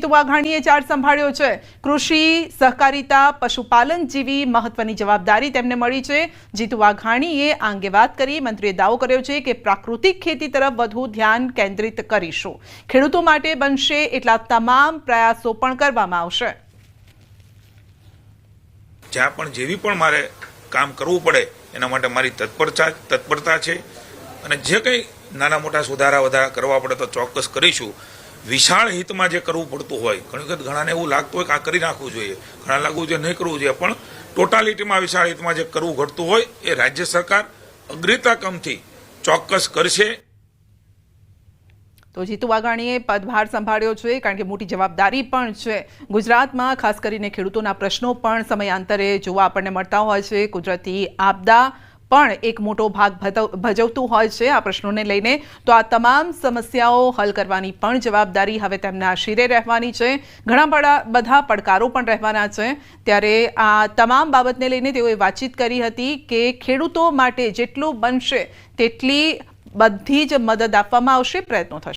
વાઘાણીએ ચાર્જ સંભાળ્યો છે. કૃષિ, સહકારિતા, પશુપાલન જેવી મહત્વની જવાબદારી તેમને મળી છે. જીતુ વાઘાણીએ આ અંગે વાત કરી મંત્રીએ દાવો કર્યો છે કે પ્રાકૃતિક ખેતી તરફ વધુ ધ્યાન કેન્દ્રિત કરીશું. ખેડૂતો માટે બનશે એટલા તમામ પ્રયાસો પણ કરવામાં આવશે. જ્યાં પણ જેવી પણ મારે કામ કરવું પડે, એના માટે મારી તત્પરતા તત્પરતા છે. અને જે કંઈ નાના મોટા સુધારા વધારા કરવા પડે તો ચોક્કસ કરીશું. વિશાળ હિતમાં જે કરવું પડતું હોય, ઘણી વખત ઘણાને એવું લાગતું હોય કે આ કરી નાખવું જોઈએ. ઘણા લાગવું જોઈએ, નહીં કરવું જોઈએ. પણ ટોટાલિટીમાં વિશાળ હિતમાં જે કરવું ઘટતું હોય, એ રાજ્ય સરકાર અગ્રતા કમથી ચોક્કસ કરશે. તો જીતુ વાઘાણીએ પદભાર સંભાળ્યો છે, કારણ કે મોટી જવાબદારી પણ છે. ગુજરાતમાં ખાસ કરીને ખેડૂતોના પ્રશ્નો પણ સમયાંતરે જોવા આપણને મળતા હોય છે. કુદરતી આપદા પણ એક મોટો ભાગ ભજવ- ભજવતું હોય છે આ પ્રશ્નોને લઈને. તો આ તમામ સમસ્યાઓ હલ કરવાની પણ જવાબદારી હવે તેમના શિરે રહેવાની છે. ઘણા બધા પડકારો પણ રહેવાના છે. ત્યારે આ તમામ બાબતને લઈને તેઓએ વાતચીત કરી હતી કે ખેડૂતો માટે જેટલું બનશે, તેટલી બધી જ મદદ આપવામાં આવશે, પ્રયત્નો થશે.